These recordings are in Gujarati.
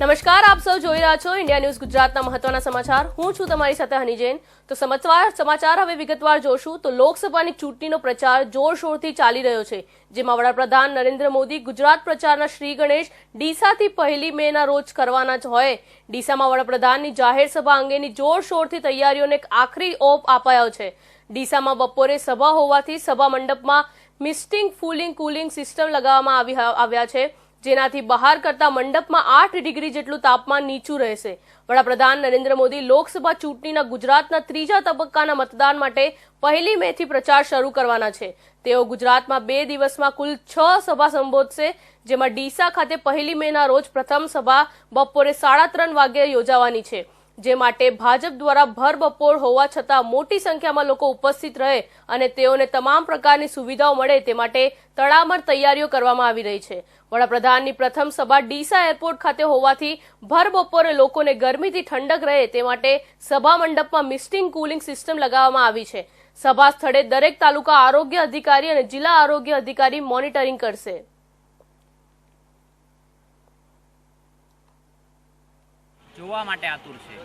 નમસ્કાર, આપ સૌ જોઈ રહ્યા છો ઇન્ડિયા ન્યૂઝ ગુજરાતના મહત્વના સમાચાર. હું છું તમારી સાથે હની જૈન. તો સમાચાર સમાચાર હવે વિગતવાર જોશું. તો લોકસભાની ચૂંટણીનો પ્રચાર જોરશોરથી ચાલી રહ્યો છે, જેમાં વડાપ્રધાન નરેન્દ્ર મોદી ગુજરાત પ્રચારના શ્રી ગણેશ ડીસાથી પહેલી મેના રોજ કરવાના જ હોય. ડીસામાં વડાપ્રધાનની જાહેર સભા અંગેની જોરશોરથી તૈયારીઓને આખરી ઓપ અપાયો છે. ડીસામાં બપોરે સભા હોવાથી સભા મંડપમાં મિસ્ટિંગ, ફૂલિંગ, કુલિંગ સિસ્ટમ લગાવવામાં આવી આવ્યા છે. જેનાથી બહાર કરતા મંડપમાં આઠ ડિગ્રી જેટલું તાપમાન નીચું રહેશે. વડાપ્રધાન નરેન્દ્ર મોદી લોકસભા ચૂંટણીના ગુજરાતના ત્રીજા તબક્કાના મતદાન માટે પહેલી મે થી પ્રચાર શરૂ કરવાના છે. તેઓ ગુજરાતમાં બે દિવસમાં કુલ છ સભા સંબોધશે, જેમાં ડીસા ખાતે પહેલી મેના રોજ પ્રથમ સભા બપોરે સાડા ત્રણ વાગ્યે યોજાવાની છે. જે માટે ભાજપ દ્વારા ભર બપોર હોવા છતાં મોટી સંખ્યામાં લોકો ઉપસ્થિત રહે અને તેઓને તમામ પ્રકારની સુવિધાઓ મળે તે માટે તડામર તૈયારીઓ કરવામાં આવી રહી છે. વડાપ્રધાનની પ્રથમ સભા ડીસા એરપોર્ટ ખાતે હોવાથી ભર બપોરે લોકોને ગરમીથી ઠંડક રહે તે માટે સભા મંડપમાં મિસ્ટિંગ કુલિંગ સિસ્ટમ લગાવવામાં આવી છે. સભા સ્થળે દરેક તાલુકા આરોગ્ય અધિકારી અને જિલ્લા આરોગ્ય અધિકારી મોનિટરિંગ કરશે. જોવા માટે આતુર છે,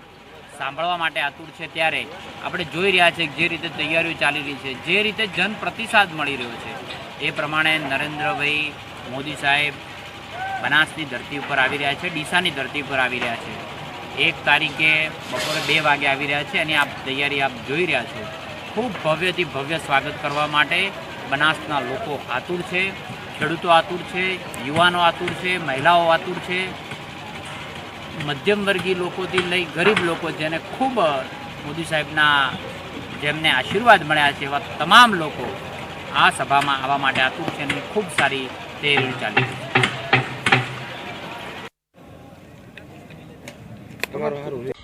સાંભળવા માટે આતુર છે ત્યારે આપણે જોઈ રહ્યા છે જે રીતે તૈયારીઓ ચાલી રહી છે, જે રીતે જન પ્રતિસાદ મળી રહ્યો છે. એ પ્રમાણે નરેન્દ્રભાઈ મોદી સાહેબ બનાસની ધરતી ઉપર આવી રહ્યા છે, ડીસાની ધરતી ઉપર આવી રહ્યા છે. એક તારીખે બપોરે બે વાગે આવી રહ્યા છે અને આપ તૈયારી આપ જોઈ રહ્યા છો. ખૂબ ભવ્યથી ભવ્ય સ્વાગત કરવા માટે બનાસના લોકો આતુર છે, ખેડૂતો આતુર છે, યુવાનો આતુર છે, મહિલાઓ આતુર છે. મધ્યમ વર્ગીય લોકોથી લઈ ગરીબ લોકો જેને ખૂબ મોદી સાહેબના જેમને આશીર્વાદ મળ્યા છે એવા તમામ લોકો આ સભામાં આવવા માટે આતુર છે અને ખૂબ સારી તૈયારી ચાલી છે.